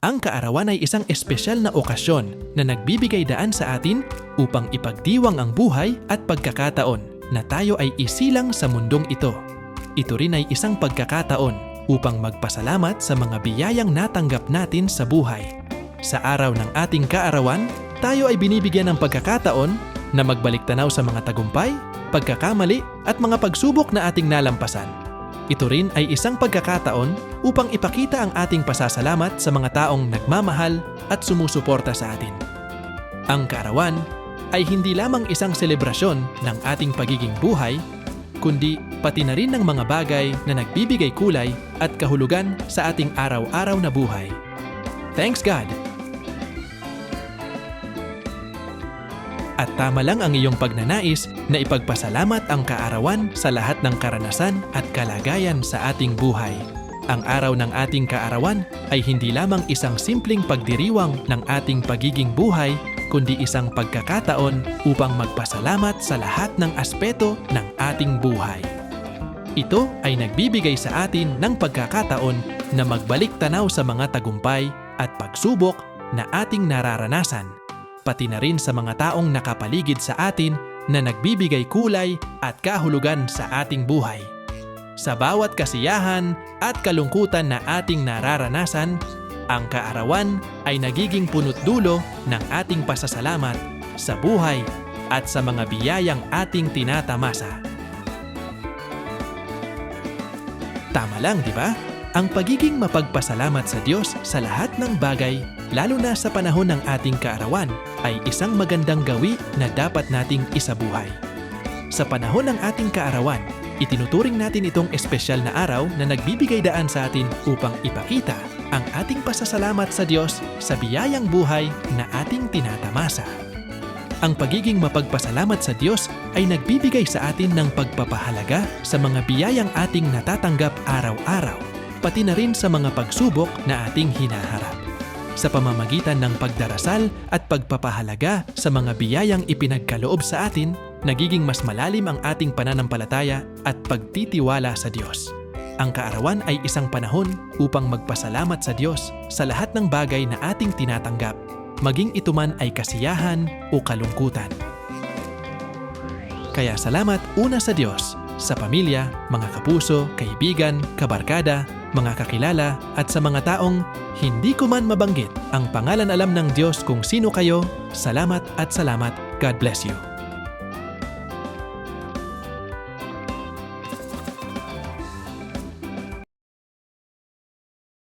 Ang kaarawan ay isang espesyal na okasyon na nagbibigay daan sa atin upang ipagdiwang ang buhay at pagkakataon na tayo ay isilang sa mundong ito. Ito rin ay isang pagkakataon upang magpasalamat sa mga biyayang natanggap natin sa buhay. Sa araw ng ating kaarawan, tayo ay binibigyan ng pagkakataon na magbalik tanaw sa mga tagumpay, pagkakamali at mga pagsubok na ating nalampasan. Ito rin ay isang pagkakataon upang ipakita ang ating pasasalamat sa mga taong nagmamahal at sumusuporta sa atin. Ang kaarawan ay hindi lamang isang selebrasyon ng ating pagiging buhay, kundi pati na rin ng mga bagay na nagbibigay kulay at kahulugan sa ating araw-araw na buhay. Thanks God! At tama lang ang iyong pagnanais na ipagpasalamat ang kaarawan sa lahat ng karanasan at kalagayan sa ating buhay. Ang araw ng ating kaarawan ay hindi lamang isang simpleng pagdiriwang ng ating pagiging buhay, kundi isang pagkakataon upang magpasalamat sa lahat ng aspeto ng ating buhay. Ito ay nagbibigay sa atin ng pagkakataon na magbalik tanaw sa mga tagumpay at pagsubok na ating nararanasan pati na rin sa mga taong nakapaligid sa atin na nagbibigay kulay at kahulugan sa ating buhay. Sa bawat kasiyahan at kalungkutan na ating nararanasan, ang kaarawan ay nagiging punot dulo ng ating pasasalamat sa buhay at sa mga biyayang ating tinatamasa. Tama lang, di ba? Ang pagiging mapagpasalamat sa Diyos sa lahat ng bagay, lalo na sa panahon ng ating kaarawan, ay isang magandang gawi na dapat nating isabuhay. Sa panahon ng ating kaarawan, itinuturing natin itong espesyal na araw na nagbibigay daan sa atin upang ipakita ang ating pasasalamat sa Diyos sa biyayang buhay na ating tinatamasa. Ang pagiging mapagpasalamat sa Diyos ay nagbibigay sa atin ng pagpapahalaga sa mga biyayang ating natatanggap araw-araw, pati na rin sa mga pagsubok na ating hinaharap. Sa pamamagitan ng pagdarasal at pagpapahalaga sa mga biyayang ipinagkaloob sa atin, nagiging mas malalim ang ating pananampalataya at pagtitiwala sa Diyos. Ang kaarawan ay isang panahon upang magpasalamat sa Diyos sa lahat ng bagay na ating tinatanggap, maging ito man ay kasiyahan o kalungkutan. Kaya salamat una sa Diyos, sa pamilya, mga kapuso, kaibigan, kabarkada, mga kakilala at sa mga taong hindi ko man mabanggit ang pangalan alam ng Diyos kung sino kayo. Salamat at salamat. God bless you.